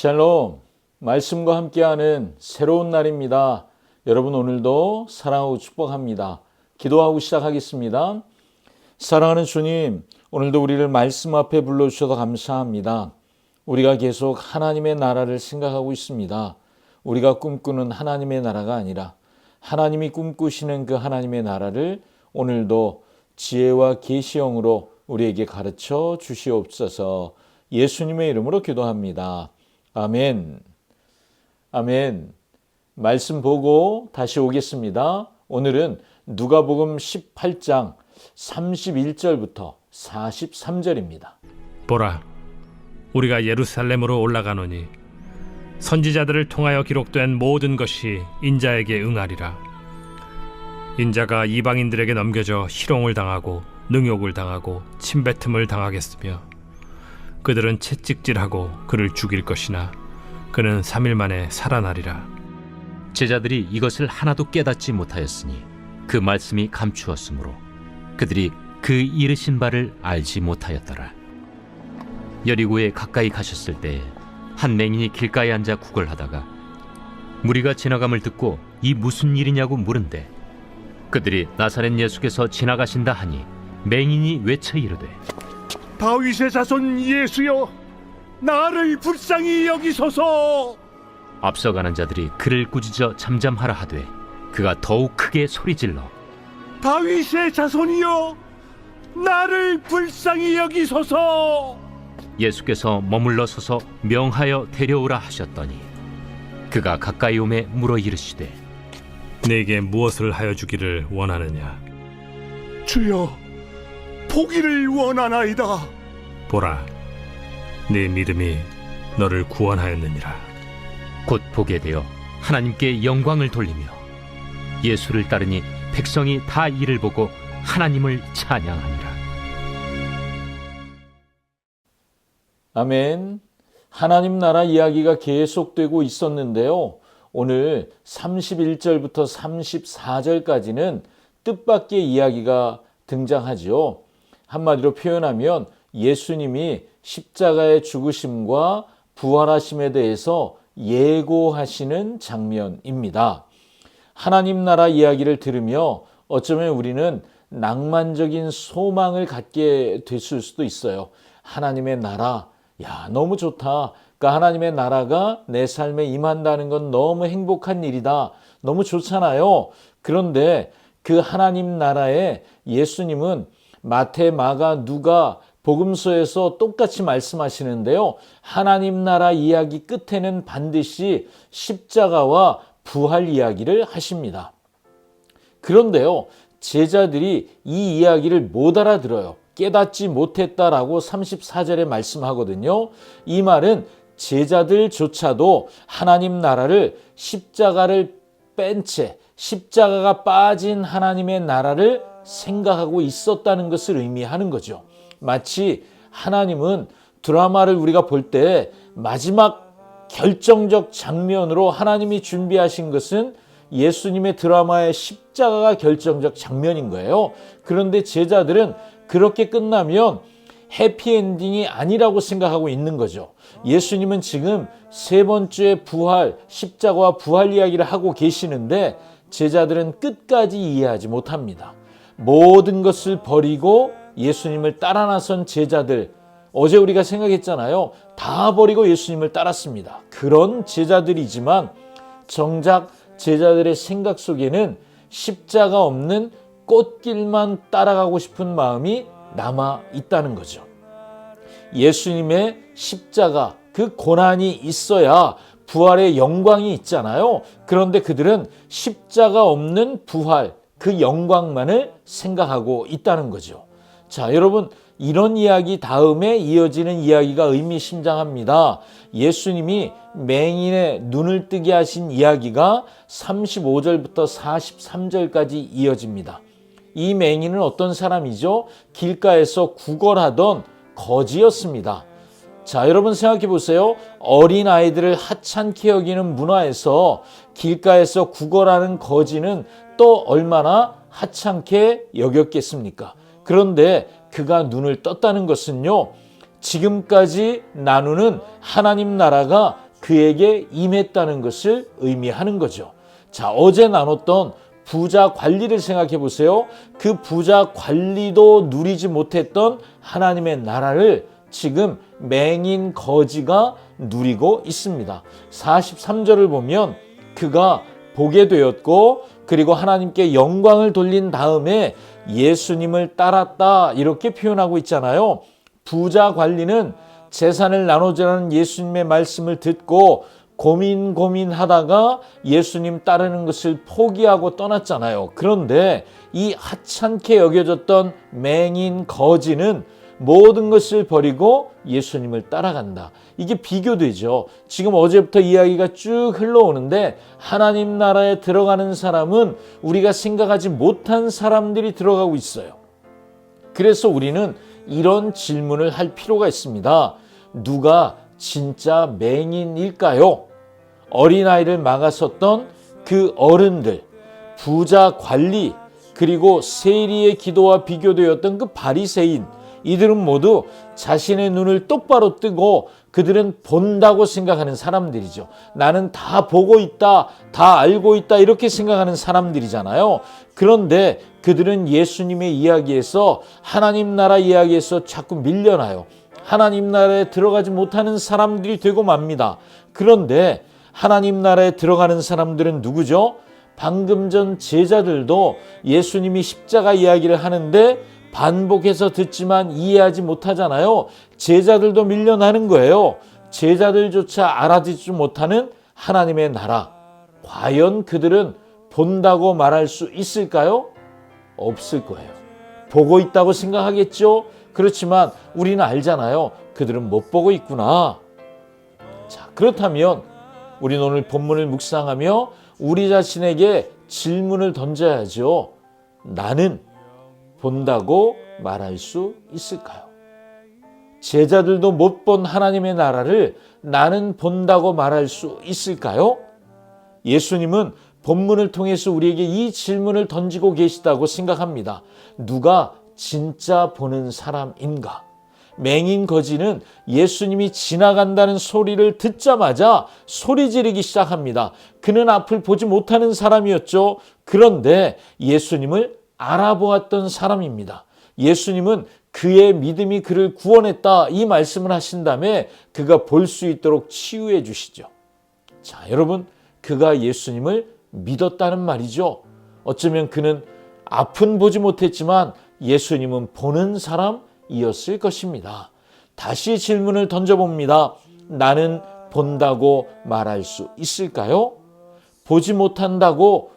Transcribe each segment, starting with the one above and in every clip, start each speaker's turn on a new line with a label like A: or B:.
A: 샬롬. 말씀과 함께하는 새로운 날입니다. 여러분 오늘도 사랑하고 축복합니다. 기도하고 시작하겠습니다. 사랑하는 주님, 오늘도 우리를 말씀 앞에 불러주셔서 감사합니다. 우리가 계속 하나님의 나라를 생각하고 있습니다. 우리가 꿈꾸는 하나님의 나라가 아니라 하나님이 꿈꾸시는 그 하나님의 나라를 오늘도 지혜와 계시형으로 우리에게 가르쳐 주시옵소서 예수님의 이름으로 기도합니다. 아멘. 아멘. 말씀 보고 다시 오겠습니다. 오늘은 누가복음 18장 31절부터 43절입니다.
B: 보라, 우리가 예루살렘으로 올라가노니 선지자들을 통하여 기록된 모든 것이 인자에게 응하리라. 인자가 이방인들에게 넘겨져 희롱을 당하고 능욕을 당하고 침뱉음을 당하겠으며 그들은 채찍질하고 그를 죽일 것이나 그는 3일 만에 살아나리라.
C: 제자들이 이것을 하나도 깨닫지 못하였으니 그 말씀이 감추었으므로 그들이 그 이르신 바를 알지 못하였더라. 여리고에 가까이 가셨을 때한 맹인이 길가에 앉아 구걸하다가 무리가 지나감을 듣고 이 무슨 일이냐고 물은데 그들이 나사렛 예수께서 지나가신다 하니 맹인이 외쳐 이르되
D: 다윗의 자손 예수여 나를 불쌍히 여기소서
C: 앞서가는 자들이 그를 꾸짖어 잠잠하라 하되 그가 더욱 크게 소리질러
D: 다윗의 자손이여 나를 불쌍히 여기소서
C: 예수께서 머물러 서서 명하여 데려오라 하셨더니 그가 가까이 오매 물어 이르시되
B: 내게 무엇을 하여 주기를 원하느냐?
D: 주여 보기를 원하나이다
B: 보라, 네 믿음이 너를 구원하였느니라.
C: 곧 보게 되어 하나님께 영광을 돌리며 예수를 따르니 백성이 다 이를 보고 하나님을 찬양하니라
A: 아멘. 하나님 나라 이야기가 계속되고 있었는데요. 오늘 31절부터 34절까지는 뜻밖의 이야기가 등장하지요. 한마디로 표현하면 예수님이 십자가의 죽으심과 부활하심에 대해서 예고하시는 장면입니다. 하나님 나라 이야기를 들으며 어쩌면 우리는 낭만적인 소망을 갖게 됐을 수도 있어요. 하나님의 나라, 야, 너무 좋다. 그러니까 하나님의 나라가 내 삶에 임한다는 건 너무 행복한 일이다. 너무 좋잖아요. 그런데 그 하나님 나라에 예수님은 마태, 마가, 누가 복음서에서 똑같이 말씀하시는데요. 하나님 나라 이야기 끝에는 반드시 십자가와 부활 이야기를 하십니다. 그런데요, 제자들이 이 이야기를 못 알아들어요. 깨닫지 못했다라고 34절에 말씀하거든요. 이 말은 제자들조차도 하나님 나라를 십자가를 뺀 채 십자가가 빠진 하나님의 나라를 생각하고 있었다는 것을 의미하는 거죠. 마치 하나님은 드라마를 우리가 볼 때 마지막 결정적 장면으로 하나님이 준비하신 것은 예수님의 드라마의 십자가가 결정적 장면인 거예요. 그런데 제자들은 그렇게 끝나면 해피엔딩이 아니라고 생각하고 있는 거죠. 예수님은 지금 세 번째 부활, 십자가와 부활 이야기를 하고 계시는데 제자들은 끝까지 이해하지 못합니다. 모든 것을 버리고 예수님을 따라 나선 제자들, 어제 우리가 생각했잖아요. 다 버리고 예수님을 따랐습니다. 그런 제자들이지만 정작 제자들의 생각 속에는 십자가 없는 꽃길만 따라가고 싶은 마음이 남아 있다는 거죠. 예수님의 십자가, 그 고난이 있어야 부활의 영광이 있잖아요. 그런데 그들은 십자가 없는 부활, 그 영광만을 생각하고 있다는 거죠. 자, 여러분, 이런 이야기 다음에 이어지는 이야기가 의미심장합니다. 예수님이 맹인의 눈을 뜨게 하신 이야기가 35절부터 43절까지 이어집니다. 이 맹인은 어떤 사람이죠? 길가에서 구걸하던 거지였습니다. 자, 여러분 생각해 보세요. 어린 아이들을 하찮게 여기는 문화에서 길가에서 구걸하는 거지는 또 얼마나 하찮게 여겼겠습니까? 그런데 그가 눈을 떴다는 것은요, 지금까지 나누는 하나님 나라가 그에게 임했다는 것을 의미하는 거죠. 자, 어제 나눴던 부자 관리를 생각해 보세요. 그 부자 관리도 누리지 못했던 하나님의 나라를 지금 맹인 거지가 누리고 있습니다. 43절을 보면 그가 보게 되었고 그리고 하나님께 영광을 돌린 다음에 예수님을 따랐다 이렇게 표현하고 있잖아요. 부자 관리는 재산을 나누자는 예수님의 말씀을 듣고 고민 고민하다가 예수님 따르는 것을 포기하고 떠났잖아요. 그런데 이 하찮게 여겨졌던 맹인 거지는 모든 것을 버리고 예수님을 따라간다. 이게 비교되죠. 지금 어제부터 이야기가 쭉 흘러오는데 하나님 나라에 들어가는 사람은 우리가 생각하지 못한 사람들이 들어가고 있어요. 그래서 우리는 이런 질문을 할 필요가 있습니다. 누가 진짜 맹인일까요? 어린아이를 막았었던 그 어른들, 부자 관리, 그리고 세리의 기도와 비교되었던 그 바리새인, 이들은 모두 자신의 눈을 똑바로 뜨고 그들은 본다고 생각하는 사람들이죠. 나는 다 보고 있다, 다 알고 있다, 이렇게 생각하는 사람들이잖아요. 그런데 그들은 예수님의 이야기에서 하나님 나라 이야기에서 자꾸 밀려나요. 하나님 나라에 들어가지 못하는 사람들이 되고 맙니다. 그런데 하나님 나라에 들어가는 사람들은 누구죠? 방금 전 제자들도 예수님이 십자가 이야기를 하는데 반복해서 듣지만 이해하지 못하잖아요. 제자들도 밀려나는 거예요. 제자들조차 알아듣지 못하는 하나님의 나라. 과연 그들은 본다고 말할 수 있을까요? 없을 거예요. 보고 있다고 생각하겠죠? 그렇지만 우리는 알잖아요. 그들은 못 보고 있구나. 자, 그렇다면 우리는 오늘 본문을 묵상하며 우리 자신에게 질문을 던져야죠. 나는 본다고 말할 수 있을까요? 제자들도 못 본 하나님의 나라를 나는 본다고 말할 수 있을까요? 예수님은 본문을 통해서 우리에게 이 질문을 던지고 계시다고 생각합니다. 누가 진짜 보는 사람인가? 맹인 거지는 예수님이 지나간다는 소리를 듣자마자 소리 지르기 시작합니다. 그는 앞을 보지 못하는 사람이었죠. 그런데 예수님을 알아보았던 사람입니다. 예수님은 그의 믿음이 그를 구원했다 이 말씀을 하신 다음에 그가 볼 수 있도록 치유해 주시죠. 자, 여러분, 그가 예수님을 믿었다는 말이죠. 어쩌면 그는 앞은 보지 못했지만 예수님은 보는 사람이었을 것입니다. 다시 질문을 던져봅니다. 나는 본다고 말할 수 있을까요? 보지 못한다고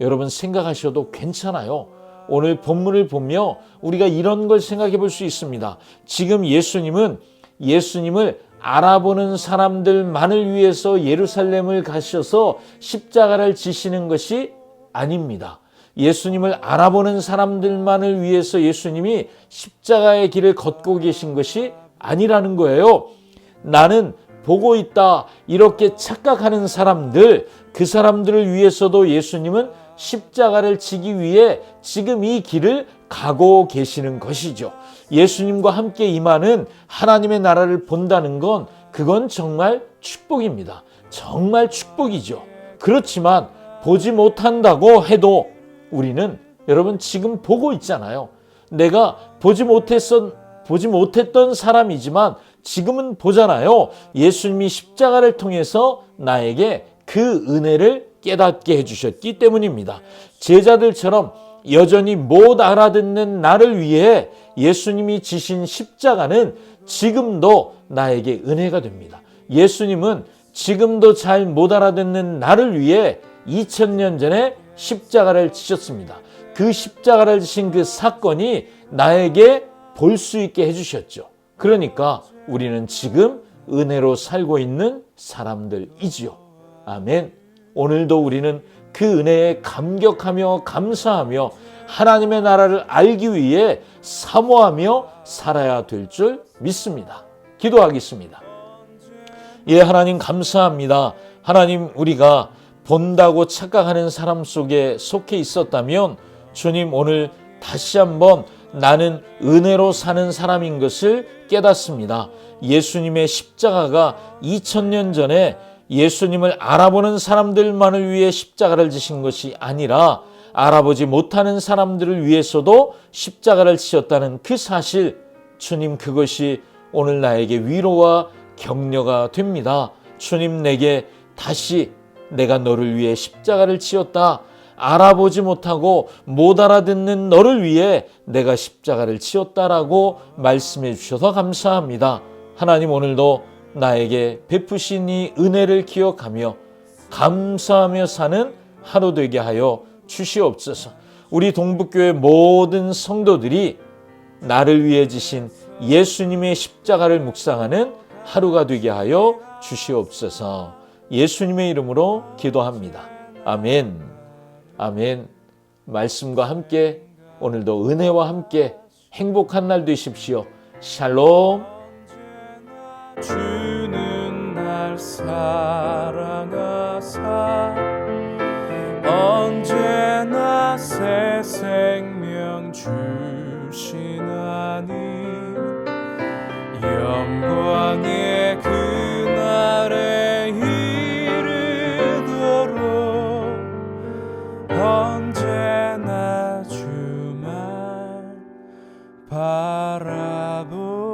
A: 여러분 생각하셔도 괜찮아요. 오늘 본문을 보며 우리가 이런 걸 생각해 볼 수 있습니다. 지금 예수님은 예수님을 알아보는 사람들만을 위해서 예루살렘을 가셔서 십자가를 지시는 것이 아닙니다. 예수님을 알아보는 사람들만을 위해서 예수님이 십자가의 길을 걷고 계신 것이 아니라는 거예요. 나는 보고 있다. 이렇게 착각하는 사람들, 그 사람들을 위해서도 예수님은 십자가를 지기 위해 지금 이 길을 가고 계시는 것이죠. 예수님과 함께 임하는 하나님의 나라를 본다는 건 그건 정말 축복입니다. 정말 축복이죠. 그렇지만 보지 못한다고 해도 우리는 여러분 지금 보고 있잖아요. 내가 보지 못했던 보지 못했던 사람이지만 지금은 보잖아요. 예수님이 십자가를 통해서 나에게 그 은혜를 깨닫게 해주셨기 때문입니다. 제자들처럼 여전히 못 알아듣는 나를 위해 예수님이 지신 십자가는 지금도 나에게 은혜가 됩니다. 예수님은 지금도 잘 못 알아듣는 나를 위해 2000년 전에 십자가를 지셨습니다. 그 십자가를 지신 그 사건이 나에게 볼 수 있게 해주셨죠. 그러니까 우리는 지금 은혜로 살고 있는 사람들이지요. 아멘. 오늘도 우리는 그 은혜에 감격하며 감사하며 하나님의 나라를 알기 위해 사모하며 살아야 될 줄 믿습니다. 기도하겠습니다. 예, 하나님 감사합니다. 하나님 우리가 본다고 착각하는 사람 속에 속해 있었다면 주님 오늘 다시 한번 나는 은혜로 사는 사람인 것을 깨닫습니다. 예수님의 십자가가 2000년 전에 예수님을 알아보는 사람들만을 위해 십자가를 지신 것이 아니라 알아보지 못하는 사람들을 위해서도 십자가를 지셨다는 그 사실, 주님 그것이 오늘 나에게 위로와 격려가 됩니다. 주님 내게 다시 내가 너를 위해 십자가를 지었다. 알아보지 못하고 못 알아듣는 너를 위해 내가 십자가를 지었다라고 말씀해 주셔서 감사합니다. 하나님 오늘도 나에게 베푸신 이 은혜를 기억하며 감사하며 사는 하루 되게 하여 주시옵소서. 우리 동북교회 모든 성도들이 나를 위해 지신 예수님의 십자가를 묵상하는 하루가 되게 하여 주시옵소서. 예수님의 이름으로 기도합니다. 아멘. 아멘. 말씀과 함께 오늘도 은혜와 함께 행복한 날 되십시오. 샬롬.
E: 사랑하사 언제나 새 생명 주시나니 영광의 그날에 이르도록 언제나 주만 바라봅